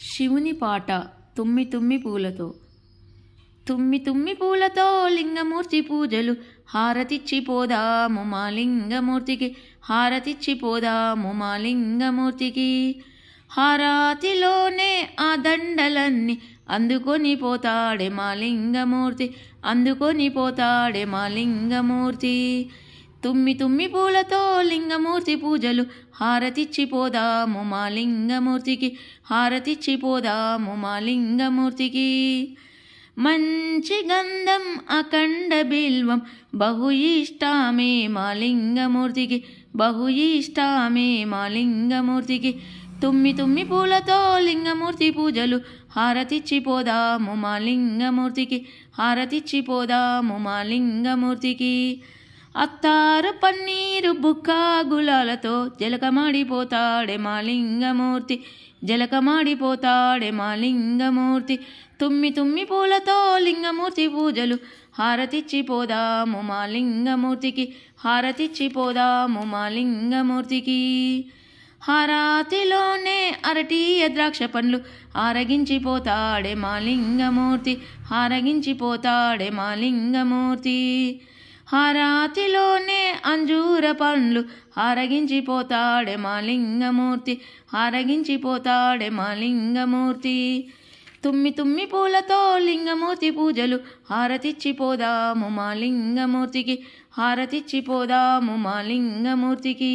శివుని పాట తుమ్మి తుమ్మి పూలతో. తుమ్మి తుమ్మి పూలతో లింగమూర్తి పూజలు. హారతిచ్చి పోదాము మా లింగమూర్తికి. హారతిచ్చి పోదాము మా లింగమూర్తికి. హారాతిలోనే ఆ దండలన్నీ అందుకొని పోతాడే మా లింగమూర్తి. అందుకొని పోతాడే మా లింగమూర్తి. తుమ్మి తుమ్మి పూలతో లింగమూర్తి పూజలు. హారతిచ్చిపోదాము మా లింగమూర్తికి. హారతిచ్చిపోదాము మా లింగమూర్తికి. మంచి గంధం అఖండ బిల్వం. బహు ఇష్టామే మా లింగమూర్తికి. బహు ఇష్టామే మా లింగమూర్తికి. తుమ్మి తుమ్మి పూలతో లింగమూర్తి పూజలు. హారతిచ్చిపోదాము మా లింగమూర్తికి. హారతిచ్చిపోదాము మా లింగమూర్తికి. అత్తారు పన్నీరు బుక్క గులాలతో జలకమాడిపోతాడే మా లింగమూర్తి జలకమాడిపోతాడే మా లింగమూర్తి. తుమ్మి తుమ్మి పూలతో లింగమూర్తి పూజలు హారతిచ్చి పోదాము మా లింగమూర్తికి హారతిచ్చిపోదాము మా లింగమూర్తికి. హారాతిలోనే అరటి ద్రాక్ష పండ్లు ఆరగించిపోతాడే మా లింగమూర్తి హారగించిపోతాడే మా లింగమూర్తి. హారాతిలోనే అంజూర పండ్లు హారగించిపోతాడే మా లింగమూర్తి హారగించిపోతాడే మా లింగమూర్తి. తుమ్మి తుమ్మి పూలతో లింగమూర్తి పూజలు హారతిచ్చిపోదాము మా లింగమూర్తికి హారతిచ్చిపోదాము మా లింగమూర్తికి.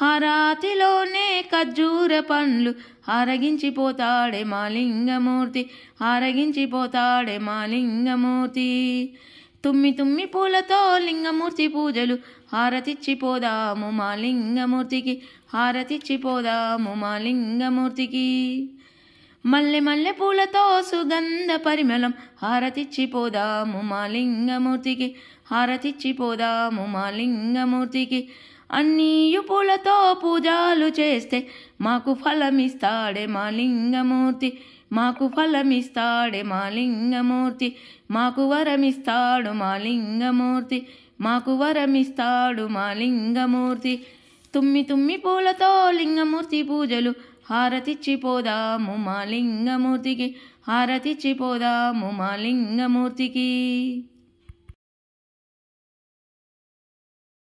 హారాతిలోనే ఖర్జూర పండ్లు హారగించిపోతాడే మా లింగమూర్తి హారగించిపోతాడే మా లింగమూర్తి. తుమ్మి తుమ్మి పూలతో లింగమూర్తి పూజలు. హారతిచ్చిపోదాము మా లింగమూర్తికి. హారతిచ్చిపోదాము మా లింగమూర్తికి. మల్లె మల్లె పూలతో సుగంధ పరిమళం. హారతిచ్చిపోదాము మా లింగమూర్తికి. హారతిచ్చిపోదాము మా లింగమూర్తికి. అన్నీయు పూలతో పూజలు చేస్తే మాకు ఫలమిస్తాడే మా లింగమూర్తి మాకు ఫలమిస్తాడే మా లింగమూర్తి మాకు వరమిస్తాడు మా లింగమూర్తి మాకు వరమిస్తాడు మా లింగమూర్తి. తుమ్మి తుమ్మి పూలతో లింగమూర్తి పూజలు హారతిచ్చిపోదాము మా లింగమూర్తికి హారతిచ్చిపోదాము మా లింగమూర్తికి.